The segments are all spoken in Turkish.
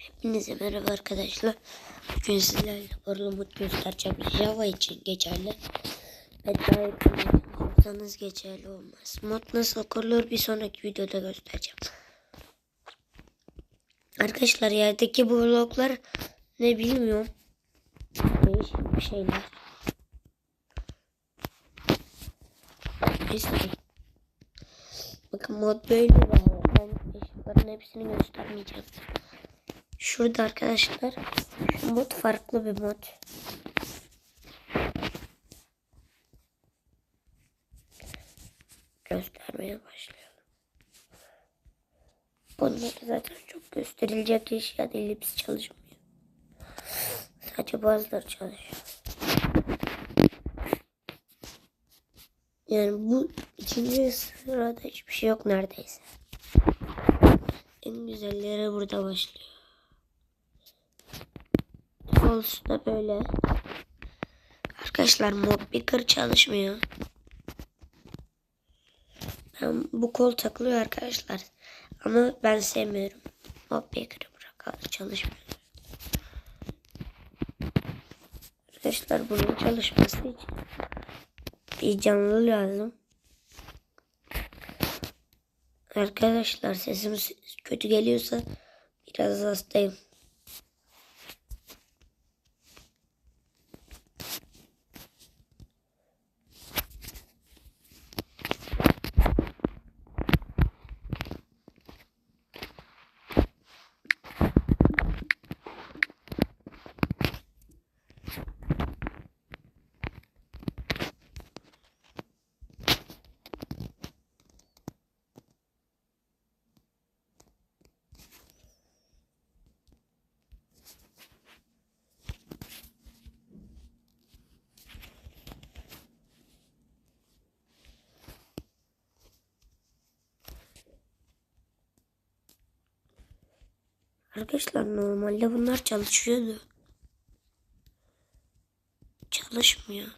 Hepinize merhaba arkadaşlar. Bugün sizlerle Orlu Mut göstereceğim. Java için geçerli. Ve daha yakınsanız geçerli olmaz. Mod nasıl kurulur bir sonraki videoda göstereceğim. Arkadaşlar yerdeki bu bloklar ne bilmiyorum. Değişik bir şeyler. Neyse. Bakın mod böyle de. Ben eşyaların hepsini göstermeyeceğim. Şurada arkadaşlar mod farklı bir mod. Göstermeye başlayalım. Bunlar zaten çok gösterilecek eşya değil. Hepsi çalışmıyor. Sadece bazıları çalışıyor. Yani bu ikinci sırada hiçbir şey yok neredeyse. En güzelleri burada başlıyor. False da böyle. Arkadaşlar mob picker çalışmıyor. Ben, bu kol takılıyor arkadaşlar. Ama ben sevmiyorum. Mob picker'ı bırakalım çalışmıyor. Arkadaşlar bunun çalışması için bir canlı lazım. Arkadaşlar sesim kötü geliyorsa biraz hastayım. Arkadaşlar normalde bunlar çalışıyordu. Çalışmıyor.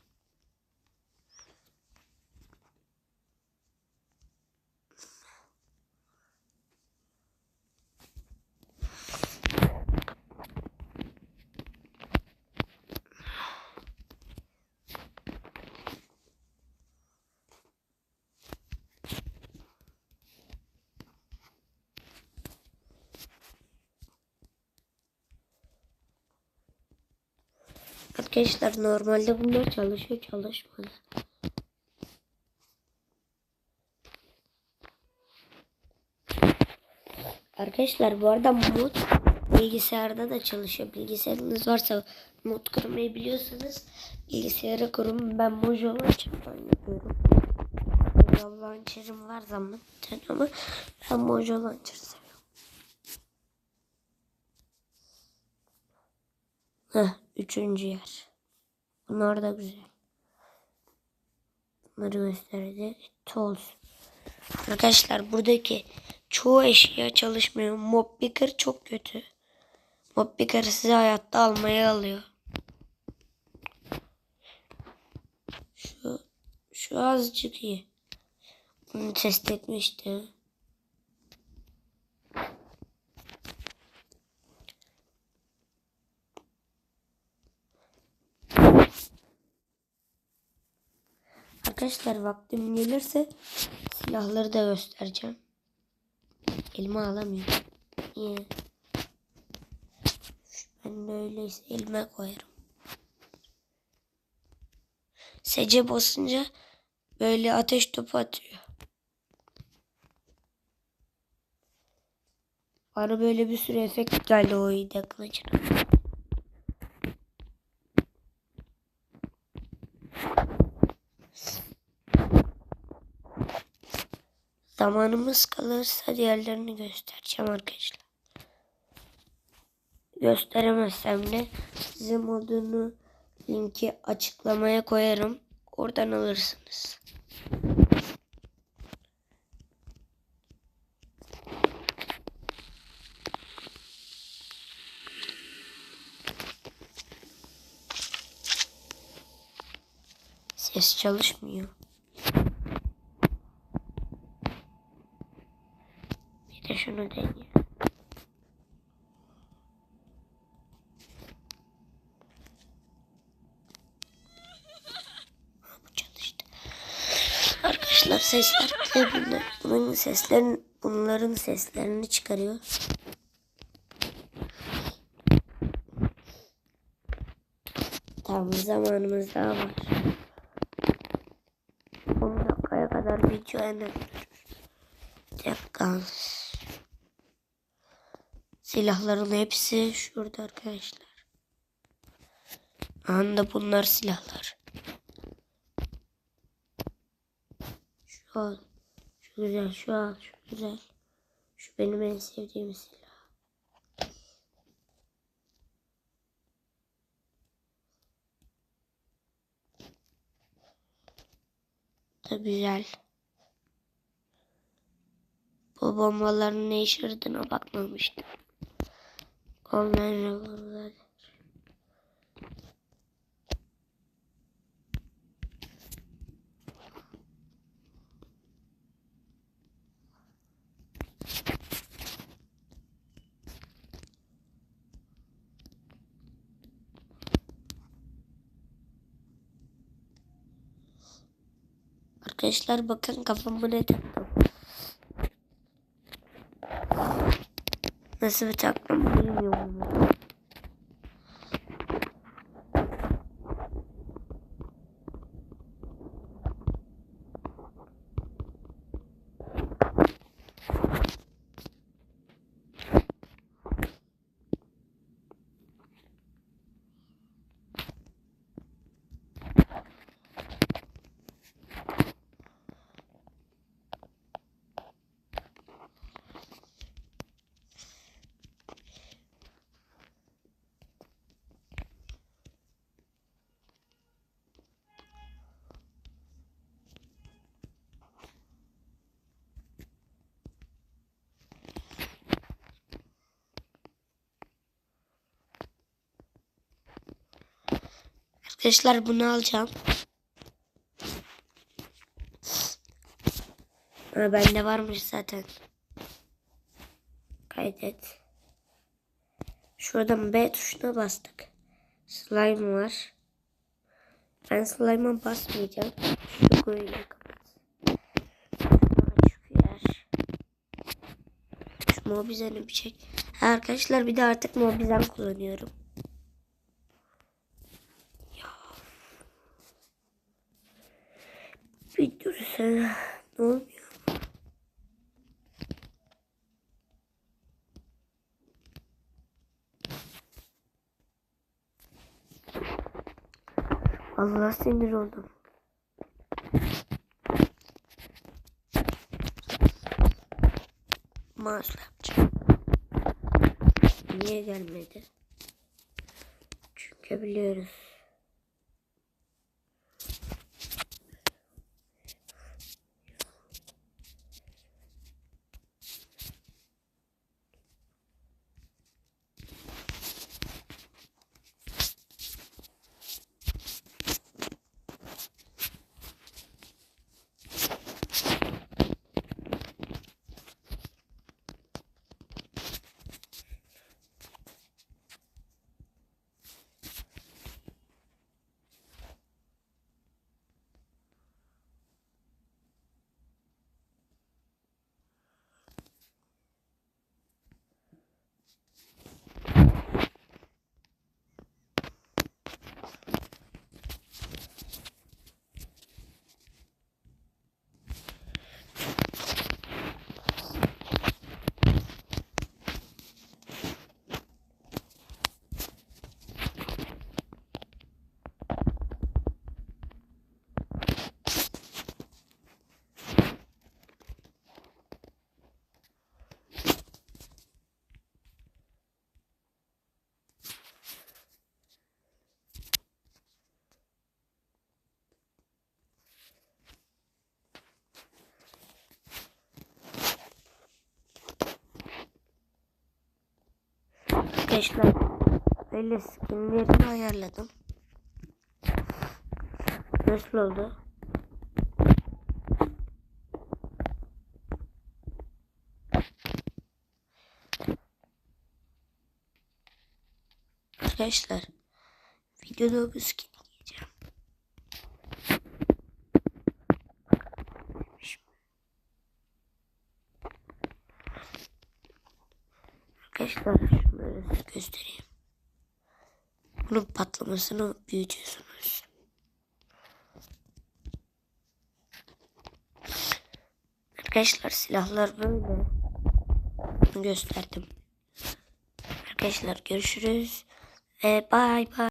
Arkadaşlar normalde bunlar çalışıyor çalışmadı. Arkadaşlar bu arada mod bilgisayarda da çalışıyor. Bilgisayarınız varsa mod kurmayı biliyorsanız bilgisayara kurun. Ben Mojo Launcher'dan yapıyorum. Mojo Launcher'ım var zaten ama ben Mojo Launcher seviyorum. Heh, üçüncü yer. Bunlar da güzel. Bunları gösterdi. Tools. Arkadaşlar buradaki çoğu eşya çalışmıyor. Mob Picker çok kötü. Mob Picker sizi hayatta almaya alıyor. Şu, şu azıcık iyi. Bunu test etmiştim. Arkadaşlar vaktim gelirse silahları da göstereceğim. Elime alamıyorum. Niye? Ben de öyleyse elime koyarım. Sece basınca böyle ateş topu atıyor. Bana böyle bir sürü efekt geldi o iyide kılıcına. Zamanımız kalırsa diğerlerini göstereceğim arkadaşlar. Gösteremezsem de size modunu linki açıklamaya koyarım. Oradan alırsınız. Ses çalışmıyor. İşte şunu deneyelim. Arkadaşlar sesler de bunlar. Bunun seslerin, bunların seslerini çıkarıyor. Tam zamanımız daha var. 10 dakikaya kadar video en dakika. Silahların hepsi şurada arkadaşlar. Anda bunlar silahlar. Şu al. Şu güzel, şu al, şu güzel. Şu benim en sevdiğim silah. Da güzel. Bu bombaların ne işe yaradığına bakmamıştım. Online revolver. Arkadaşlar bakın kafamı ne taktım. Nasıl bir taktım bilmiyorum. ama. Arkadaşlar bunu alacağım. Ha, bende varmış zaten. Kaydet. Şuradan B tuşuna bastık. Slime var. Ben slime'a basmayacağım. Şu. Şu mobizeni bir çek. Arkadaşlar bir de artık mobizen kullanıyorum. Dursana. Ne oluyor? Allah sinir oldum. Yapacağım. Niye gelmedi? Çünkü biliyoruz. arkadaşlar böyle skinlerini ayarladım. Nasıl oldu? Arkadaşlar videoda bu skin giyeceğim. Arkadaşlar size göstereyim. Bunun patlamasını büyütüyorsunuz. Arkadaşlar silahlar böyle. Bunu gösterdim. Arkadaşlar görüşürüz. Ve bay bay.